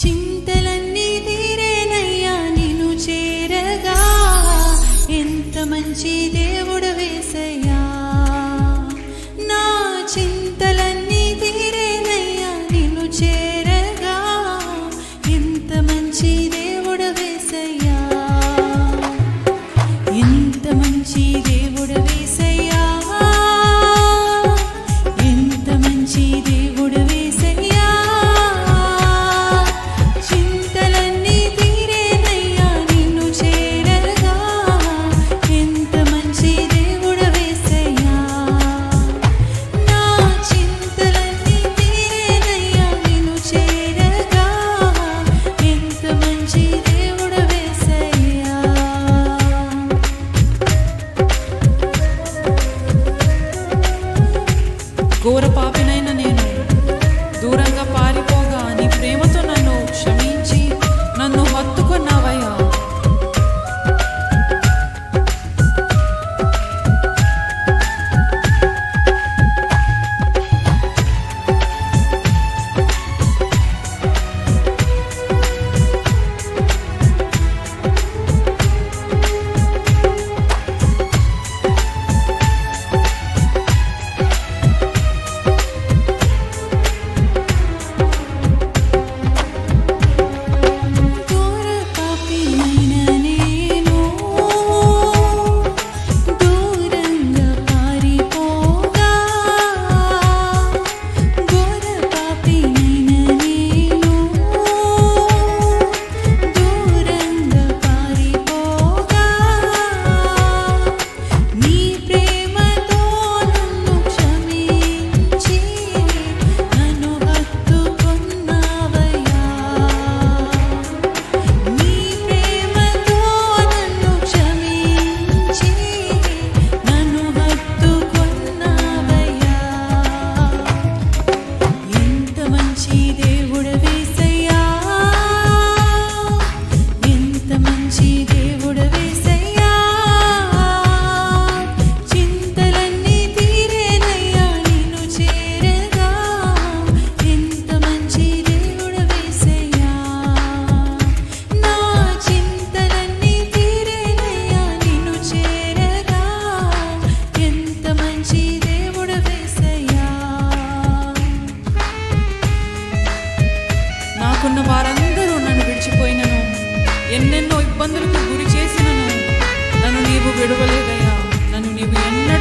ചിന്തലന്നീതിരേനയ്യാ നിന്നു ചേരക. എന്ത മഞ്ചി ദേവുടെ ఘోర పాపినైన నేను. దూరంగా ఎన్నెన్నో ఇబ్బందులకు గురి చేసినను. నన్ను నీవు విడవలేదయ్యా. నన్ను నీవు ఎన్నడూ